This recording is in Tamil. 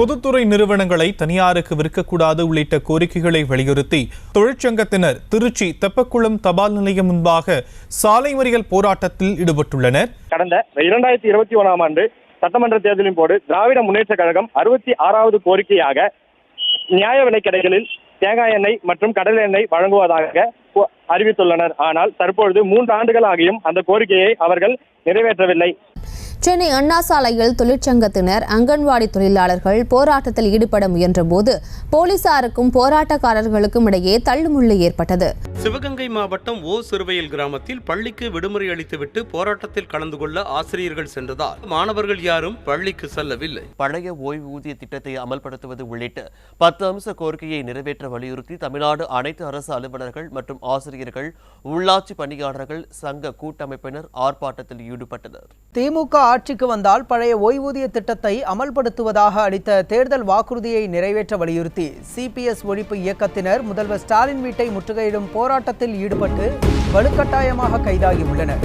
பொதுத்துறை நிறுவனங்களை தனியாருக்கு விற்கக்கூடாது உள்ளிட்ட கோரிக்கைகளை வலியுறுத்தி தொழிற்சங்கத்தினர் திருச்சி தெப்பக்குளம் தபால் நிலையம் முன்பாக சாலை மறியல் போராட்டத்தில் ஈடுபட்டுள்ளனர். கடந்த இரண்டாயிரத்தி இருபத்தி ஒன்றாம் ஆண்டு சட்டமன்ற தேர்தலின் போது திராவிட முன்னேற்ற கழகம் அறுபத்தி ஆறாவது கோரிக்கையாக நியாய விலை கடைகளில் தேங்காய் எண்ணெய் மற்றும் கடல் எண்ணெய் வழங்குவதாக அறிவித்துள்ளனர். ஆனால் தற்பொழுது மூன்று ஆண்டுகள் ஆகியும் அந்த கோரிக்கையை அவர்கள் நிறைவேற்றவில்லை. சென்னை அண்ணா சாலையில் தொழிற்சங்கத்தினர் அங்கன்வாடி தொழிலாளர்கள் போராட்டத்தில் ஈடுபட முயன்றபோது போலீசாருக்கும் போராட்டக்காரர்களுக்கும் இடையே தள்ளுமுள்ளு ஏற்பட்டது. சிவகங்கை மாவட்டம் ஓ சிறுவையில் கிராமத்தில் பள்ளிக்கு விடுமுறை அளித்துவிட்டு போராட்டத்தில் கலந்து கொள்ள ஆசிரியர்கள் சென்றதால் மாணவர்கள் யாரும் பள்ளிக்கு செல்லவில்லை. பழைய ஓய்வூதிய திட்டத்தை அமல்படுத்துவது உள்ளிட்ட பத்து அம்ச கோரிக்கையை நிறைவேற்ற வலியுறுத்தி தமிழ்நாடு அனைத்து அரசு அலுவலர்கள் மற்றும் ஆசிரியர்கள் உள்ளாட்சி பணியாளர்கள் சங்க கூட்டமைப்பினர் ஆர்ப்பாட்டத்தில் ஈடுபட்டனர். திமுக ஆட்சிக்கு வந்தால் பழைய ஓய்வூதிய திட்டத்தை அமல்படுத்துவதாக அளித்த தேர்தல் வாக்குறுதியை நிறைவேற்ற வலியுறுத்தி சிபிஎஸ் ஒழிப்பு இயக்கத்தினர் முதல்வர் ஸ்டாலின் வீட்டை முற்றுகையிடும் போராட்டத்தில் ஈடுபட்டு வலுக்கட்டாயமாக கைதாகியுள்ளனர்.